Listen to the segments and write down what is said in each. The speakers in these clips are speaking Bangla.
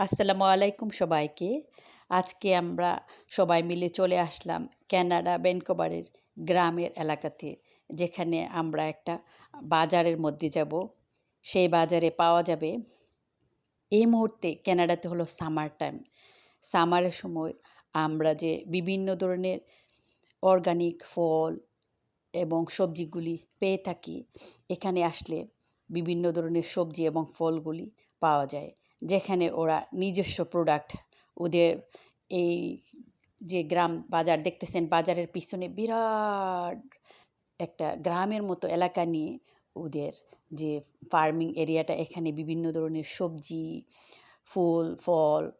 আসসালামু আলাইকুম সবাইকে। আজকে আমরা সবাই মিলে চলে আসলাম ক্যানাডা ভ্যানকুভারের গ্রামের এলাকাতে, যেখানে আমরা একটা বাজারের মধ্যে যাব। সেই বাজারে পাওয়া যাবে এই মুহূর্তে ক্যানাডাতে হলো সামার টাইম। সামারের সময় আমরা যে বিভিন্ন ধরনের অর্গানিক ফল এবং সবজিগুলি পেয়ে থাকি, এখানে আসলে বিভিন্ন ধরনের সবজি এবং ফলগুলি পাওয়া যায়। যেখানে ওরা নিজস্ব প্রোডাক্ট ওদের এই যে গ্রাম বাজার দেখতেছেন, বাজারের পিছনে বিরাট একটা গ্রামের মতো এলাকা নিয়ে ওদের যে ফার্মিং এরিয়াটা এখানে বিভিন্ন ধরনের সবজি, ফুল, ফল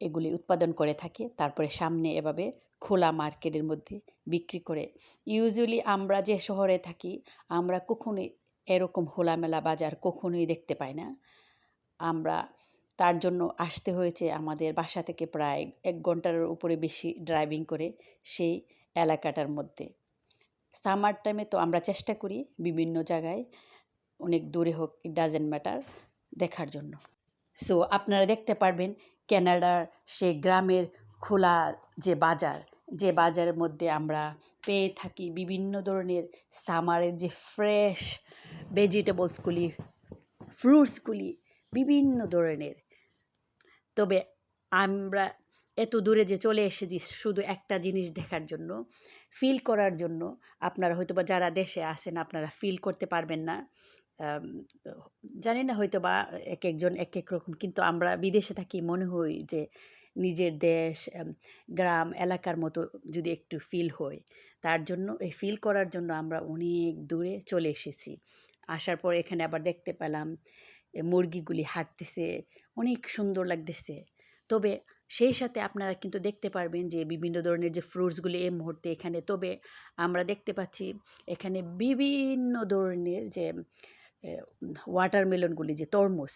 এগুলি উৎপাদন করে থাকে। তারপরে সামনে এভাবে খোলা মার্কেটের মধ্যে বিক্রি করে। ইউজুয়ালি আমরা যে শহরে থাকি, আমরা কখনোই এরকম খোলামেলা বাজার কখনোই দেখতে পাই না। আমরা তার জন্য আসতে হয়েছে আমাদের বাসা থেকে প্রায় এক ঘণ্টার উপরে বেশি ড্রাইভিং করে সেই এলাকাটার মধ্যে। সামার টাইমে তো আমরা চেষ্টা করি বিভিন্ন জায়গায়, অনেক দূরে হোক ইট ম্যাটার দেখার জন্য। সো আপনারা দেখতে পারবেন ক্যানাডার সে গ্রামের খোলা যে বাজার, যে বাজারের মধ্যে আমরা পেয়ে থাকি বিভিন্ন ধরনের সামারের যে ফ্রেশ ভেজিটেবলসগুলি ফ্রুটসগুলি বিভিন্ন ধরনের তবে আমরা এত দূরে যে চলে এসেছি শুধু একটা জিনিস দেখার জন্য ফিল করার জন্য। আপনারা হয়তো বা যারা দেশে আসেন আপনারা ফিল করতে পারবেন না। জানি না হয়তো বা এক একজন এক এক রকম, কিন্তু আমরা বিদেশে থাকি মনে হই যে নিজের দেশ গ্রাম, এলাকার মতো যদি একটু ফিল হয়, তার জন্য এই ফিল করার জন্য আমরা অনেক দূরে চলে এসেছি। আসার পর এখানে আবার দেখতে পেলাম মুরগিগুলি হাঁটতেছে, অনেক সুন্দর লাগতেছে। তবে সেই সাথে আপনারা কিন্তু দেখতে পারবেন যে বিভিন্ন ধরনের যে ফ্রুটসগুলি এই মুহূর্তে এখানে, তবে আমরা দেখতে পাচ্ছি এখানে বিভিন্ন ধরনের যে ওয়াটারমেলনগুলি যে তরমুজ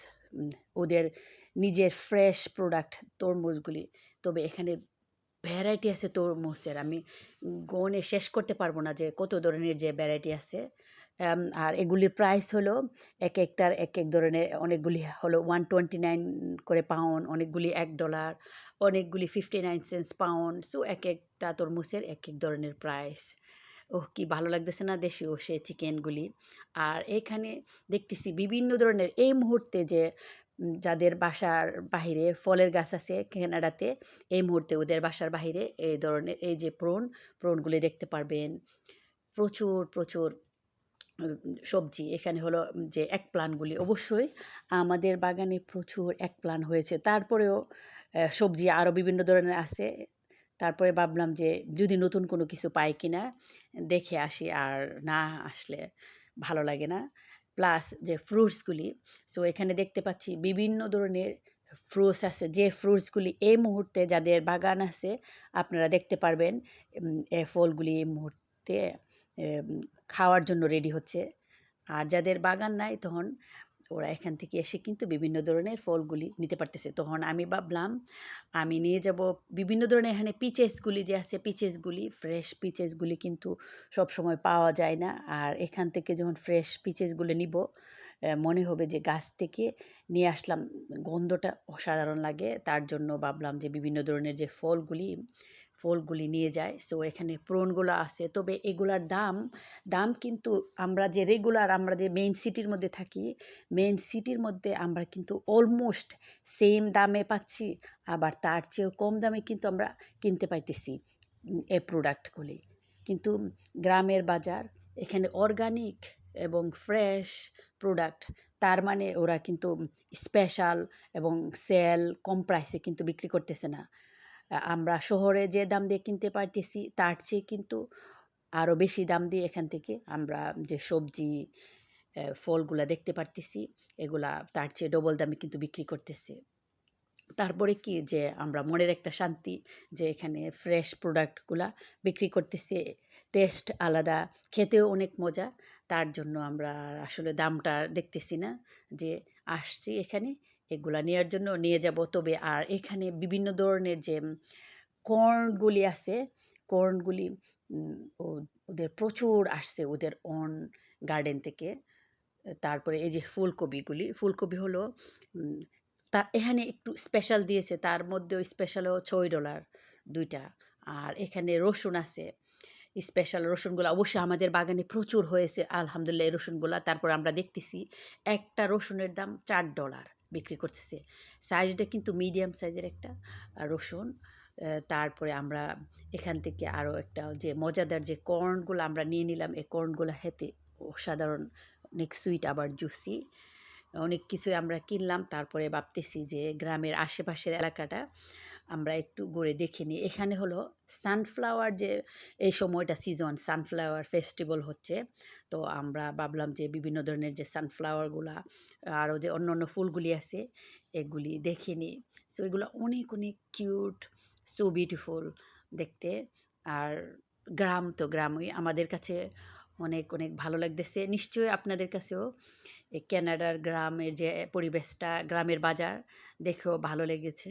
ওদের নিজের ফ্রেশ প্রোডাক্ট তরমুজগুলি। তবে এখানে ভ্যারাইটি আছে তরমুজের, আমি গনে শেষ করতে পারব না যে কত ধরনের যে ভ্যারাইটি আছে। আর এগুলির প্রাইস হলো এক একটার এক এক ধরনের, অনেকগুলি হলো ওয়ান টোয়েন্টি নাইন করে পাউন্ড অনেকগুলি এক ডলার অনেকগুলি fifty nine cents pound so এক একটা তরমুজের এক এক ধরনের প্রাইস ওহ, কি ভালো লাগতেছে না দেশীয় সে চিকেনগুলি? আর এখানে দেখতেছি বিভিন্ন ধরনের, এই মুহূর্তে যে যাদের বাসার বাহিরে ফলের গাছ আছে কেনাডাতে এই মুহূর্তে ওদের বাসার বাহিরে এই ধরনের, এই যে প্রোন, প্রোনগুলি দেখতে পারবেন। প্রচুর প্রচুর সবজি। এখানে হলো যে এক প্লানগুলি। অবশ্যই আমাদের বাগানে প্রচুর এক প্লান হয়েছে। তারপরেও সবজি আরও বিভিন্ন ধরনের আছে। তারপরে ভাবলাম যে যদি নতুন কোনো কিছু পাই কি না দেখে আসি আর না আসলে ভালো লাগে না। প্লাস যে ফ্রুটসগুলি সো এখানে দেখতে পাচ্ছি বিভিন্ন ধরনের ফ্রুটস আছে। যে ফ্রুটসগুলি এই মুহূর্তে যাদের বাগান আছে আপনারা দেখতে পারবেন এ ফলগুলি এই মুহূর্তে খাওয়ার জন্য রেডি হচ্ছে। আর যাদের বাগান নাই তখন ওরা এখান থেকে এসে কিন্তু বিভিন্ন ধরনের ফলগুলি নিতে পারতেছে। তখন আমি ভাবলাম, আমি নিয়ে যাব বিভিন্ন ধরনের এখানে পিচেসগুলি যে আছে পিচেসগুলি ফ্রেশ পিচেসগুলি কিন্তু সব সময় পাওয়া যায় না। আর এখান থেকে যখন ফ্রেশ পিচেসগুলো নিব মনে হবে যে গাছ থেকে নিয়ে আসলাম। গন্ধটা অসাধারণ লাগে। তার জন্য ভাবলাম যে বিভিন্ন ধরনের যে ফলগুলি ফলগুলি নিয়ে যায়। সো এখানে প্রোনগুলো আছে। তবে এগুলার দাম দাম কিন্তু আমরা যে রেগুলার আমরা যে মেইন সিটির মধ্যে থাকি মেইন সিটির মধ্যে আমরা কিন্তু অলমোস্ট সেম দামে পাচ্ছি। আবার তার চেয়েও কম দামে কিন্তু আমরা কিনতে পাইতেছি এ প্রোডাক্টগুলি কিন্তু গ্রামের বাজার, এখানে অর্গানিক এবং ফ্রেশ প্রোডাক্ট তার মানে ওরা কিন্তু স্পেশাল এবং সেল কম প্রাইসে কিন্তু বিক্রি করতেছে না। আমরা শহরে যে দাম দিয়ে কিনতে পারতেছি, তার চেয়ে কিন্তু আরও বেশি দাম দিয়ে এখান থেকে আমরা যে সবজি ফলগুলা দেখতে পারতেছি, এগুলা তার চেয়ে ডবল দামে কিন্তু বিক্রি করতেছে। তারপরে কি যে আমরা মনের একটা শান্তি যে এখানে ফ্রেশ প্রোডাক্টগুলা বিক্রি করতেছে টেস্ট আলাদা, খেতেও অনেক মজা, তার জন্য আমরা আসলে দামটা দেখতেছি না যে আসছি এখানে এগুলা নেওয়ার জন্য নিয়ে যাব। তবে আর এখানে বিভিন্ন ধরনের যে কর্নগুলি আছে কর্নগুলি ওদের প্রচুর আসছে ওদের অন গার্ডেন থেকে। তারপরে এই যে ফুলকপিগুলি, ফুলকপি হলো তা এখানে একটু স্পেশাল দিয়েছে, তার মধ্যেও স্পেশালও ছয় ডলার দুইটা। আর এখানে রসুন আছে, স্পেশাল রসুনগুলো অবশ্যই আমাদের বাগানে প্রচুর হয়েছে, আলহামদুলিল্লাহ এই রসুনগুলা। তারপর আমরা দেখতেছি একটা রসুনের দাম চার ডলার। বিক্রি করতেছে। সাইজটা কিন্তু মিডিয়াম সাইজের একটা রসুন তারপরে আমরা এখান থেকে আরও একটা যে মজাদার যে কর্নগুলো আমরা নিয়ে নিলাম, এই কর্নগুলো হেতে অসাধারণ। অনেক সুইট আবার জুসি অনেক কিছুই আমরা কিনলাম, তারপরে ভাবতেছি যে গ্রামের আশেপাশের এলাকাটা আমরা একটু ঘুরে দেখে নিই। এখানে হলো সানফ্লাওয়ার যে এই সময়টা সিজন সানফ্লাওয়ার ফেস্টিভ্যাল হচ্ছে। তো আমরা ভাবলাম যে বিভিন্ন ধরনের যে সানফ্লাওয়ারগুলা আরও যে অন্য অন্য ফুলগুলি আছে, এগুলি দেখে নিই। সো এগুলো অনেক অনেক কিউট সো বিউটিফুল দেখতে। আর গ্রাম তো গ্রামই। আমাদের কাছে অনেক অনেক ভালো লাগতেছে। নিশ্চয়ই আপনাদের কাছেও এই ক্যানাডার গ্রামের যে পরিবেশটা, গ্রামের বাজার দেখেও ভালো লেগেছে।